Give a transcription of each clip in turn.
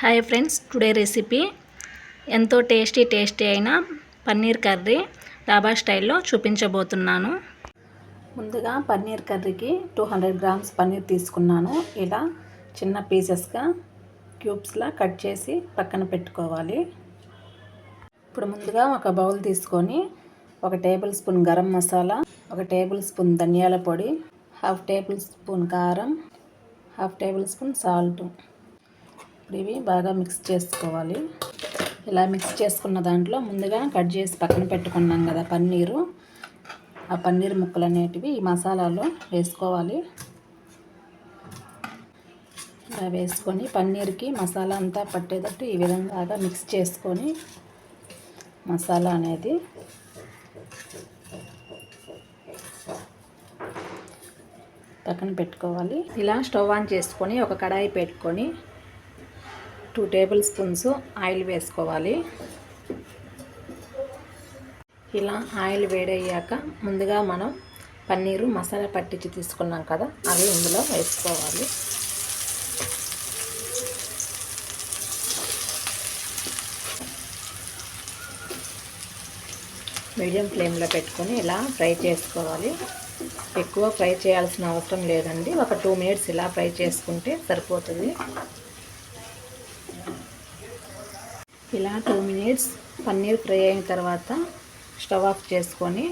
Hi friends today recipe ఎంతో tasty tasty అయిన paneer curry డాబా స్టైల్లో చూపించబోతున్నాను. ముందుగా పన్నీర్ కర్రీకి టూ హండ్రెడ్ గ్రామ్స్ పన్నీర్ తీసుకున్నాను. ఇలా చిన్న పీసెస్గా క్యూబ్స్లా కట్ చేసి పక్కన పెట్టుకోవాలి. ఇప్పుడు ముందుగా ఒక బౌల్ తీసుకొని ఒక టేబుల్ స్పూన్ గరం మసాలా ఒక టేబుల్ స్పూన్ ధనియాల పొడి హాఫ్ టేబుల్ స్పూన్ కారం హాఫ్ టేబుల్ స్పూన్ సాల్ట్. ఇప్పుడు ఇవి బాగా మిక్స్ చేసుకోవాలి. ఇలా మిక్స్ చేసుకున్న దాంట్లో ముందుగా కట్ చేసి పక్కన పెట్టుకున్నాం కదా పన్నీరు. ఆ పన్నీర్ ముక్కలు అనేటివి ఈ మసాలాలో వేసుకోవాలి. ఇలా వేసుకొని పన్నీర్కి మసాలా అంతా పట్టేటట్టు ఈ విధంగా మిక్స్ చేసుకొని మసాలా అనేది పక్కన పెట్టుకోవాలి. ఇలా స్టవ్ ఆన్ చేసుకొని ఒక కడాయి పెట్టుకొని టూ టేబుల్ స్పూన్స్ ఆయిల్ వేసుకోవాలి. ఇలా ఆయిల్ వేడయ్యాక ముందుగా మనం పన్నీరు మసాలా పట్టించి తీసుకున్నాం కదా అవి ఇందులో వేసుకోవాలి. మీడియం ఫ్లేమ్లో పెట్టుకొని ఇలా ఫ్రై చేసుకోవాలి. ఎక్కువ ఫ్రై చేయాల్సిన అవసరం లేదండి. ఒక టూ మినిట్స్ ఇలా ఫ్రై చేసుకుంటే సరిపోతుంది. ఇలా టూ మినిట్స్ పన్నీర్ ఫ్రై అయిన తర్వాత స్టవ్ ఆఫ్ చేసుకొని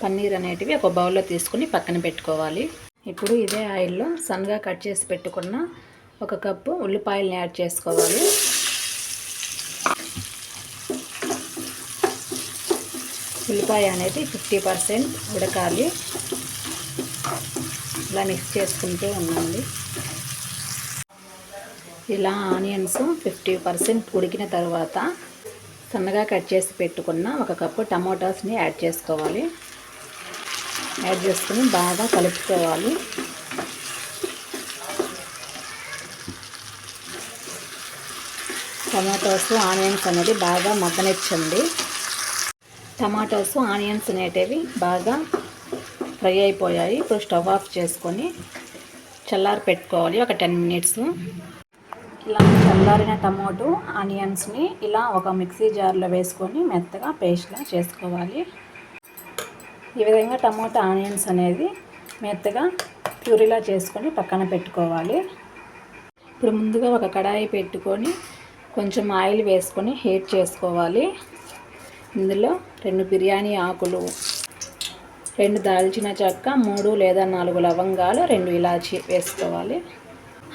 పన్నీర్ అనేటివి ఒక బౌల్లో తీసుకొని పక్కన పెట్టుకోవాలి. ఇప్పుడు ఇదే ఆయిల్లో సన్నగా కట్ చేసి పెట్టుకున్న ఒక కప్పు ఉల్లిపాయలని యాడ్ చేసుకోవాలి. ఉల్లిపాయ అనేది ఫిఫ్టీ పర్సెంట్ ఉడకాలి. ఇలా మిక్స్ చేసుకుంటూ ఉండండి. ఇలా ఆనియన్స్ ఫిఫ్టీ పర్సెంట్ ఉడికిన తర్వాత సన్నగా కట్ చేసి పెట్టుకున్న ఒక కప్పు టమాటాస్ని యాడ్ చేసుకోవాలి. యాడ్ చేసుకుని బాగా కలుపుకోవాలి. టమాటోస్ ఆనియన్స్ అనేది బాగా మగ్గనిచ్చండి. టమాటోస్ ఆనియన్స్ అనేటివి బాగా ఫ్రై అయిపోయాయి. ఇప్పుడు స్టవ్ ఆఫ్ చేసుకొని చల్లారి పెట్టుకోవాలి ఒక టెన్ మినిట్స్. ఇలా చల్లారిన టమాటో ఆనియన్స్ని ఇలా ఒక మిక్సీ జార్లో వేసుకొని మెత్తగా పేస్ట్లా చేసుకోవాలి. ఈ విధంగా టమాటో ఆనియన్స్ అనేది మెత్తగా ప్యూరీలా చేసుకొని పక్కన పెట్టుకోవాలి. ఇప్పుడు ముందుగా ఒక కడాయి పెట్టుకొని కొంచెం ఆయిల్ వేసుకొని హీట్ చేసుకోవాలి. ఇందులో రెండు బిర్యానీ ఆకులు రెండు దాల్చిన చెక్క మూడు లేదా నాలుగు లవంగాలు రెండు ఇలాచి వేసుకోవాలి.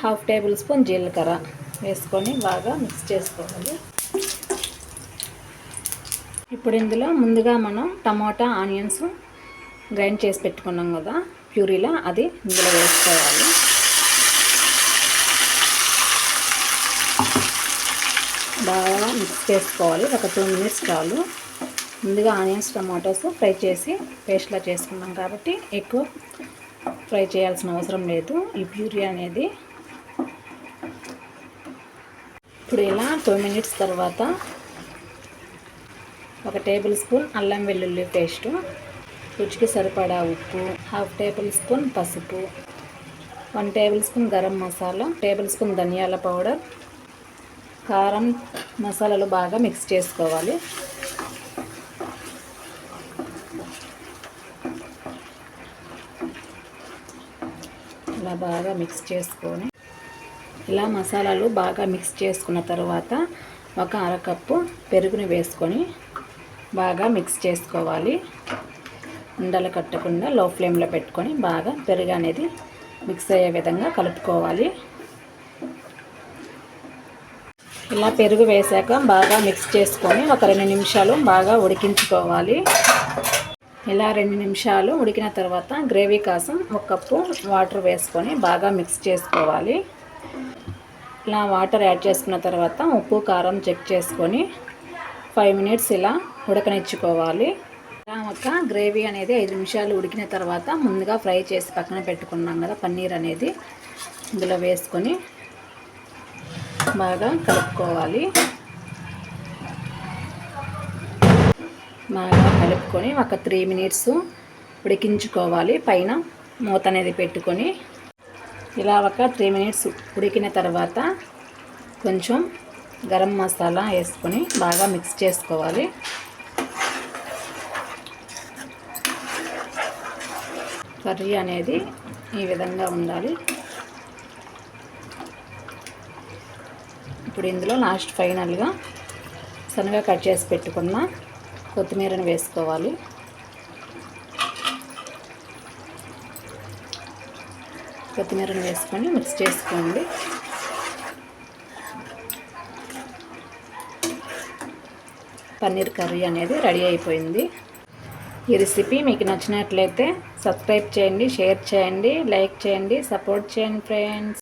హాఫ్ టేబుల్ స్పూన్ జీలకర్ర వేసుకొని బాగా మిక్స్ చేసుకోవాలి. ఇప్పుడు ఇందులో ముందుగా మనం టమాటా ఆనియన్స్ గ్రైండ్ చేసి పెట్టుకున్నాం కదా ప్యూరీలో అది ఇందులో వేసుకోవాలి. బాగా మిక్స్ చేసుకోవాలి ఒక టూ మినిట్స్ చాలు. ముందుగా ఆనియన్స్ టమాటోస్ ఫ్రై చేసి పేస్ట్లా చేసుకున్నాం కాబట్టి ఎక్కువ ఫ్రై చేయాల్సిన అవసరం లేదు. ఈ ప్యూరీ అనేది ఇప్పుడు ఇలా టూ మినిట్స్ తర్వాత ఒక టేబుల్ స్పూన్ అల్లం వెల్లుల్లి పేస్టు రుచికి సరిపడా ఉప్పు హాఫ్ టేబుల్ స్పూన్ పసుపు one tablespoon garam masala tablespoon ధనియాల పౌడర్ కారం మసాలాలు బాగా మిక్స్ చేసుకోవాలి. ఇలా బాగా మిక్స్ చేసుకొని ఇలా మసాలాలు బాగా మిక్స్ చేసుకున్న తర్వాత ఒక అరకప్పు పెరుగుని వేసుకొని బాగా మిక్స్ చేసుకోవాలి. ఉండలు కట్టకుండా లో ఫ్లేమ్లో పెట్టుకొని బాగా పెరుగు అనేది మిక్స్ అయ్యే విధంగా కలుపుకోవాలి. ఇలా పెరుగు వేసాక బాగా మిక్స్ చేసుకొని ఒక రెండు నిమిషాలు బాగా ఉడికించుకోవాలి. ఇలా రెండు నిమిషాలు ఉడికిన తర్వాత గ్రేవీ కోసం ఒక కప్పు వాటర్ వేసుకొని బాగా మిక్స్ చేసుకోవాలి. ఇలా వాటర్ యాడ్ చేసుకున్న తర్వాత ఉప్పు కారం చెక్ చేసుకొని ఫైవ్ మినిట్స్ ఇలా ఉడకనిచ్చుకోవాలి. ఇలా ఒక గ్రేవీ అనేది ఐదు నిమిషాలు ఉడికిన తర్వాత ముందుగా ఫ్రై చేసి పక్కన పెట్టుకున్నాం కదా పన్నీర్ అనేది ఇందులో వేసుకొని బాగా కలుపుకోవాలి. బాగా కలుపుకొని ఒక త్రీ మినిట్స్ ఉడికించుకోవాలి. పైన మూత అనేది పెట్టుకొని ఇలా ఒక త్రీ మినిట్స్ ఉడికిన తర్వాత కొంచెం గరం మసాలా వేసుకొని బాగా మిక్స్ చేసుకోవాలి. కర్రీ అనేది ఈ విధంగా ఉండాలి. ఇప్పుడు ఇందులో లాస్ట్ ఫైనల్గా సన్నగా కట్ చేసి పెట్టుకున్న కొత్తిమీరను వేసుకోవాలి. కొత్తిమీరను వేసుకొని మిక్స్ చేసుకోండి. పన్నీర్ కర్రీ అనేది రెడీ అయిపోయింది. ఈ రెసిపీ మీకు నచ్చినట్లయితే సబ్స్క్రైబ్ చేయండి షేర్ చేయండి లైక్ చేయండి సపోర్ట్ చేయండి ఫ్రెండ్స్.